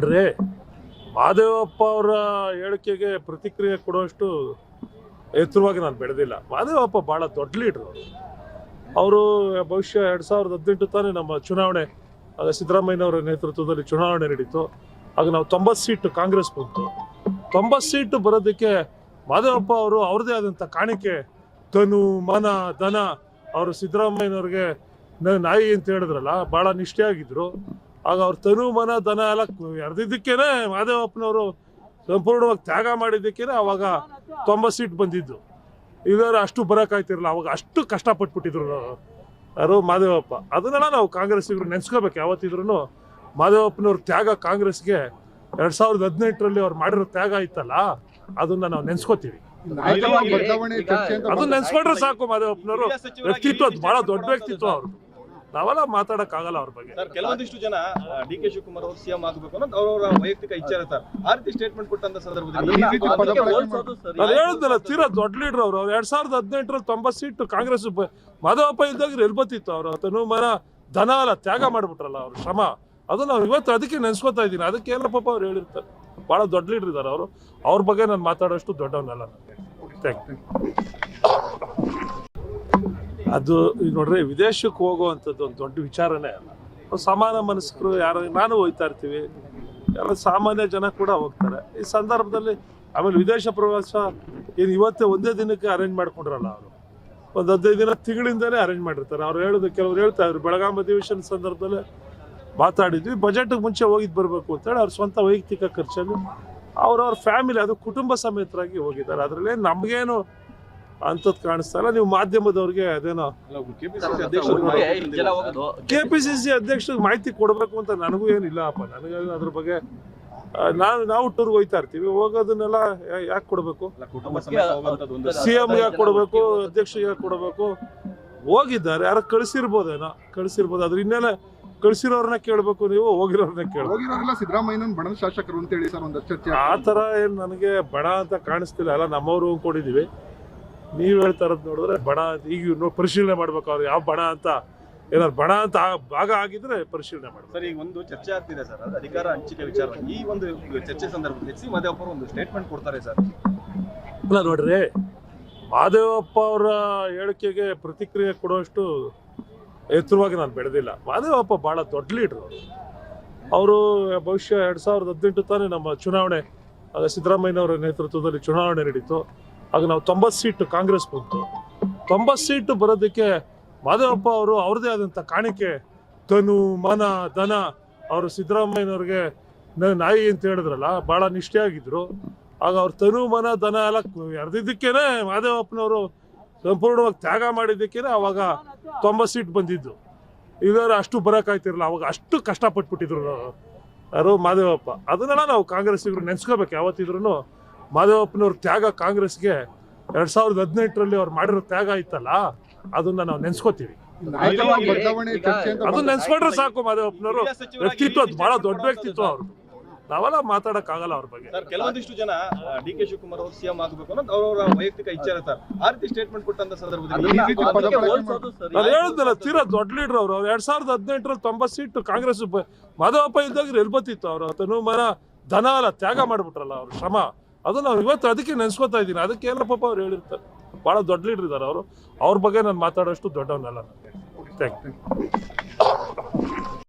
ನೋಡ್ರಿ. ಮಾದೇವಪ್ಪ ಅವರ ಹೇಳಿಕೆಗೆ ಪ್ರತಿಕ್ರಿಯೆ ಕೊಡುವಷ್ಟು ಎತ್ತರವಾಗಿ ನಾನು ಬೆಳೆದಿಲ್ಲ. ಮಾದೇವಪ್ಪ ಭಾಳ ದೊಡ್ಡ ಲೀಡ್ರು ಅವರು. ಭವಿಷ್ಯ ಎರಡು ಸಾವಿರದ ಹದಿನೆಂಟು ತಾನೇ ನಮ್ಮ ಚುನಾವಣೆ, ಆಗ ಸಿದ್ದರಾಮಯ್ಯನವರ ನೇತೃತ್ವದಲ್ಲಿ ಚುನಾವಣೆ ನಡೀತು. ಆಗ ನಾವು ತೊಂಬತ್ತು ಸೀಟು ಕಾಂಗ್ರೆಸ್ ಬಂತು. ತೊಂಬತ್ತು ಸೀಟು ಬರೋದಕ್ಕೆ ಮಾದೇವಪ್ಪ ಅವರು ಅವ್ರದೇ ಆದಂಥ ಕಾಣಿಕೆ, ತನು, ಮನ ದನ ಅವರು ಸಿದ್ದರಾಮಯ್ಯನವ್ರಿಗೆ ನಾಯಿ ಅಂತ ಹೇಳಿದ್ರಲ್ಲ ಭಾಳ ನಿಷ್ಠೆಯಾಗಿದ್ರು. ಆಗ ಅವ್ರ ತನು ಮನ ದನ ಎಲ್ಲ ಎರೆದಿದ್ದಕ್ಕೇನೆ ಮಾದೇವಪ್ಪನವರು ಸಂಪೂರ್ಣವಾಗಿ ತ್ಯಾಗ ಮಾಡಿದ್ದಕ್ಕೇನೆ ಅವಾಗ ತೊಂಬತ್ತು ಸೀಟ್ ಬಂದಿದ್ದು. ಇದರ ಅಷ್ಟು ಬರೋಕ್ಕಾಯ್ತಿರಲ್ಲ ಅವಾಗ ಅಷ್ಟು ಕಷ್ಟಪಟ್ಬಿಟ್ಟಿದ್ರು ಯಾರು? ಮಾದೇವಪ್ಪ. ಅದನ್ನೆಲ್ಲ ನಾವು ಕಾಂಗ್ರೆಸ್ಸಿಗರು ನೆನ್ಸ್ಕೋಬೇಕು. ಯಾವತ್ತಿದ್ರು ಮಾದೇವಪ್ಪನವ್ರ ತ್ಯಾಗ ಕಾಂಗ್ರೆಸ್ಗೆ ಎರಡ್ ಸಾವಿರದ ಹದಿನೆಂಟರಲ್ಲಿ ಅವ್ರು ಮಾಡಿರೋ ತ್ಯಾಗ ಇತ್ತಲ್ಲ ಅದನ್ನ ನಾವು ನೆನ್ಸ್ಕೋತೀವಿ. ಅದನ್ನ ನೆನ್ಸ್ಕೊಂಡ್ರೆ ಸಾಕು ಮಾದೇವಪ್ಪನವರು. ವ್ಯಕ್ತಿತ್ವ ಅದು ಬಹಳ ದೊಡ್ಡ ವ್ಯಕ್ತಿತ್ವ ಅವ್ರದ್ದು. ನಾವೆಲ್ಲ ಮಾತಾಡಕ್ ಆಗಲ್ಲ ಅವ್ರ ಬಗ್ಗೆ. ಸರ್ ಕೆಲವೊಂದಿಷ್ಟು ಜನ ಡಿ ಕೆ ಶಿವಕುಮಾರ್ ಅವರು ಸಿಎಂ ಆಗಬೇಕು ಅನ್ನೋದು ಅವರವರ ವೈಯಕ್ತಿಕ ಇಚ್ಛೆ ಇರುತ್ತೆ ಸರ್ ಆ ರೀತಿ ಸ್ಟೇಟ್ಮೆಂಟ್ ಕೊಟ್ಟಂತ ಸಂದರ್ಭದಲ್ಲಿ ಹೇಳಿದ್ನಲ್ಲ ತೀರಾ ದೊಡ್ಡ ಲೀಡರ್ ಅವರು. ಅವ್ರು ಎರಡ್ ಸಾವಿರದ ಹದಿನೆಂಟರಲ್ಲಿ ತೊಂಬತ್ತು ಸೀಟ್ ಕಾಂಗ್ರೆಸ್ ಮಾಧವಪ್ಪ ಇದ್ದಾಗ ಎಲ್ಲಿ ಬತ್ತಿತ್ತು ಅವರು. ತನು ಮನ ಧನ ಅಲ್ಲ ತ್ಯಾಗ ಮಾಡ್ಬಿಟ್ರಲ್ಲ ಅವ್ರ ಶ್ರಮ. ಅದು ನಾವು ಇವತ್ತು ಅದಕ್ಕೆ ನೆನ್ಸ್ಕೊತಾ ಇದ್ದೀನಿ. ಅದಕ್ಕೆ ಏನಪ್ಪ ಪಾಪ ಅವ್ರು ಹೇಳಿರ್ತಾರೆ. ಬಹಳ ದೊಡ್ಡ ಲೀಡರ್ ಇದ್ದಾರೆ ಅವರು. ಅವ್ರ ಬಗ್ಗೆ ನಾನು ಮಾತಾಡೋಷ್ಟು ದೊಡ್ಡವನಲ್ಲ ಥ್ಯಾಂಕ್ ಅದು ಈಗ ನೋಡ್ರಿ, ವಿದೇಶಕ್ಕೆ ಹೋಗುವಂಥದ್ದು ಒಂದು ದೊಡ್ಡ ವಿಚಾರನೇ ಅಲ್ಲ. ಸಮಾನ ಮನಸ್ಕರು, ಯಾರು, ನಾನು ಹೋಗ್ತಾ ಇರ್ತೀವಿ. ಎಲ್ಲ ಸಾಮಾನ್ಯ ಜನ ಕೂಡ ಹೋಗ್ತಾರೆ. ಈ ಸಂದರ್ಭದಲ್ಲಿ ಆಮೇಲೆ ವಿದೇಶ ಪ್ರವಾಸ ಏನು ಇವತ್ತೇ ಒಂದೇ ದಿನಕ್ಕೆ ಅರೇಂಜ್ ಮಾಡ್ಕೊಂಡ್ರಲ್ಲ ಅವರು. ಒಂದು ಹದಿನೈದು ದಿನ ತಿಂಗಳಿಂದಲೇ ಅರೇಂಜ್ ಮಾಡಿರ್ತಾರೆ. ಅವ್ರು ಹೇಳೋದು ಕೆಲವ್ರು ಹೇಳ್ತಾ ಇದ್ರು. ಬೆಳಗಾಂ ಅಧಿವೇಶನ ಸಂದರ್ಭದಲ್ಲಿ ಮಾತಾಡಿದ್ವಿ. ಬಜೆಟ್ಗೆ ಮುಂಚೆ ಹೋಗಿದ್ದು ಬರಬೇಕು ಅಂತೇಳಿ ಅವ್ರ ಸ್ವಂತ ವೈಯಕ್ತಿಕ ಖರ್ಚಲ್ಲಿ ಅವ್ರವ್ರ ಫ್ಯಾಮಿಲಿ ಅದು ಕುಟುಂಬ ಸಮೇತರಾಗಿ ಹೋಗಿದ್ದಾರೆ. ಅದರಲ್ಲಿ ನಮಗೇನು ಅಂಥದ್ದು ಕಾಣಿಸ್ತಾ ಇಲ್ಲ. ನೀವು ಮಾಧ್ಯಮದವ್ರಿಗೆ ಅದೇನೋ ಕೆ ಪಿ ಸಿ ಸಿ ಅಧ್ಯಕ್ಷರಿಗೆ ಮಾಹಿತಿ ಕೊಡಬೇಕು ಅಂತ ನನಗೂ ಏನಿಲ್ಲ ಅಪ್ಪ. ನನಗೆ ಅದ್ರ ಬಗ್ಗೆ ನಾವು ನಾವು ಟೂರ್ಗೆ ಹೋಗ್ತಾ ಇರ್ತೀವಿ. ಹೋಗೋದನ್ನೆಲ್ಲ ಯಾಕೆ ಕೊಡಬೇಕು? ಸಿ ಎಂ ಯಾಕೆ ಕೊಡಬೇಕು? ಅಧ್ಯಕ್ಷರಿಗೆ ಯಾಕೆ ಕೊಡಬೇಕು? ಹೋಗಿದ್ದಾರೆ. ಯಾರು ಕಳಿಸಿರ್ಬೋದೇನೋ? ಕಳಿಸಿರ್ಬೋದು. ಅದ್ರ ಇನ್ನೆಲ್ಲ ಕಳಿಸಿರೋರ್ನ ಕೇಳಬೇಕು ನೀವು ಹೋಗಿರೋರ್ನ ಕೇಳಬೇಕು. ಸಿದ್ದರಾಮಯ್ಯನ ಬಣದ ಶಾಸಕರು ಅಂತ ಹೇಳಿ ಸರ್ ಒಂದು ಚರ್ಚೆ ಆ ಥರ ಏನು ನನಗೆ ಬಣ ಅಂತ ಕಾಣಿಸ್ತಿಲ್ಲ. ಅಲ್ಲ ನಮ್ಮವರು ಕೊಡಿದ್ದೀವಿ. ನೀವು ಹೇಳ್ತಾ ಇರೋದು ನೋಡಿದ್ರೆ ಬಣ ಅಂತ ಈಗ ನೋ- ಪರಿಶೀಲನೆ ಮಾಡ್ಬೇಕು ಅವ್ರು ಯಾವ ಬಣ ಅಂತ ಏನಾದ್ರು ಬಣ ಅಂತ ಭಾಗ ಆಗಿದ್ರೆ ಪರಿಶೀಲನೆ ಮಾಡಿ ಸರ್ ಈಗ ಒಂದು ಚರ್ಚೆ ಆಗ್ತಿದೆ ಸರ್. ಅದು ಅಧಿಕಾರ ಹಂಚಿಕೆ ವಿಚಾರ. ಈ ಒಂದು ಚರ್ಚೆ ಸಂದರ್ಭದಲ್ಲಿ ಎಚ್ ಸಿ ಮಾದೇವಪ್ಪ ಅವರು ಒಂದು ಸ್ಟೇಟ್ಮೆಂಟ್ ಕೊಡ್ತಾರೆ ಸರ್. ಇಲ್ಲ ನೋಡ್ರಿ ಮಾದೇವಪ್ಪ ಅವರ ಹೇಳಿಕೆಗೆ ಪ್ರತಿಕ್ರಿಯೆ ಕೊಡುವಷ್ಟು ಎತ್ತರವಾಗಿ ನಾನು ಬೆಳೆದಿಲ್ಲ. ಮಾದೇವಪ್ಪ ಭಾಳ ದೊಡ್ಡ ಲೀಡ್ರು ಅವರು. ಬಹುಶಃ ಎರಡು ಸಾವಿರದ ಹದಿನೆಂಟು ತಾನೇ ನಮ್ಮ ಚುನಾವಣೆ. ಸಿದ್ದರಾಮಯ್ಯನವರ ನೇತೃತ್ವದಲ್ಲಿ ಚುನಾವಣೆ ನಡೀತು. ಆಗ ನಾವು ತೊಂಬತ್ತು ಸೀಟು ಕಾಂಗ್ರೆಸ್ ಬಂತು. ತೊಂಬತ್ತು ಸೀಟು ಬರೋದಕ್ಕೆ ಮಾದೇವಪ್ಪ ಅವರು ಅವ್ರದೇ ಆದಂಥ ಕಾಣಿಕೆ ತನು ಮನ ದನ ಅವರು ಸಿದ್ದರಾಮಯ್ಯನವ್ರಿಗೆ ನಾಯಿ ಅಂತ ಹೇಳಿದ್ರಲ್ಲ, ಭಾಳ ನಿಷ್ಠೆಯಾಗಿದ್ರು. ಆಗ ಅವ್ರ ತನು ಮನ ದನ ಎಲ್ಲ ಎರ್ದಿದ್ದಕ್ಕೇನೆ ಮಾದೇವಪ್ಪನವರು ಸಂಪೂರ್ಣವಾಗಿ ತ್ಯಾಗ ಮಾಡಿದ್ದಕ್ಕೇನೆ ಅವಾಗ ತೊಂಬತ್ತು ಸೀಟ್ ಬಂದಿದ್ದು. ಇದರ ಅಷ್ಟು ಬರೋಕ್ಕಾಯ್ತಿರಲ್ಲ ಅವಾಗ ಅಷ್ಟು ಕಷ್ಟಪಟ್ಬಿಟ್ಟಿದ್ರು ಯಾರು ಮಾದೇವಪ್ಪ. ಅದನ್ನೆಲ್ಲ ನಾವು ಕಾಂಗ್ರೆಸ್ಸಿಗರು ನೆನೆಸ್ಕೋಬೇಕು ಯಾವತ್ತಿದ್ರು ಮಾದೇವಪ್ಪನವ್ರ ತ್ಯಾಗ ಕಾಂಗ್ರೆಸ್ಗೆ ಎರಡ್ ಸಾವಿರದ ಹದಿನೆಂಟರಲ್ಲಿ ಅವ್ರು ಮಾಡಿರೋ ತ್ಯಾಗ ಇತ್ತಲ್ಲ ಅದನ್ನ ನಾವು ನೆನ್ಸ್ಕೋತೀವಿ. ಅದನ್ನ ನೆನ್ಸ್ಕೊಂಡ್ರೆ ಸಾಕು ಮಾಧವಪ್ಪನವರು. ವ್ಯಕ್ತಿತ್ವ ಬಹಳ ದೊಡ್ಡ ವ್ಯಕ್ತಿತ್ವ ಅವರು ನಾವೆಲ್ಲ ಮಾತಾಡಕ್ ಆಗಲ್ಲ ಅವ್ರ ಬಗ್ಗೆ. ಸರ್ ಕೆಲವೊಂದಿಷ್ಟು ಜನ ಡಿ ಕೆ ಶಿವಕುಮಾರ್ ಅವರು ಸಿಎಂ ಆಗಬೇಕು ಅನ್ನೋದು ಅವರವರ ವೈಯಕ್ತಿಕ ಇಚ್ಛೆ ಇರುತ್ತೆ. ಸರ್ ಆ ರೀತಿ ಸ್ಟೇಟ್ಮೆಂಟ್ ಕೊಟ್ಟಂತ ಸಂದರ್ಭದಲ್ಲಿ. ನಾನು ಹೇಳಿದ್ನಲ್ಲ ತೀರಾ ದೊಡ್ಡ ಲೀಡರ್ ಅವರು. ಅವ್ರು ಎರಡ್ ಸಾವಿರದ ಹದಿನೆಂಟರಲ್ಲಿ ತೊಂಬತ್ತು ಸೀಟು ಕಾಂಗ್ರೆಸ್ ಮಾಧವಪ್ಪ ಇದ್ದಾಗ ಎಲ್ಲಿ ಬತ್ತಿತ್ತು ಅವರು. ತನು ಮನ ಧನ ಅಲ್ಲ ತ್ಯಾಗ ಮಾಡ್ಬಿಟ್ರಲ್ಲ ಅವ್ರ ಶ್ರಮ. ಅದು ನಾವು ಇವತ್ತು ಅದಕ್ಕೆ ನೆನ್ಸ್ಕೊತಾ ಇದ್ದೀನಿ. ಅದಕ್ಕೆ ಏನೋ ಪಾಪ ಅವ್ರು ಹೇಳಿರ್ತಾರೆ. ಬಹಳ ದೊಡ್ಡ ಲೀಡರ್ ಇದ್ದಾರೆ ಅವರು. ಅವ್ರ ಬಗ್ಗೆ ನಾನು ಮಾತಾಡೋಷ್ಟು ದೊಡ್ಡವನಲ್ಲ ಥ್ಯಾಂಕ್ ಯು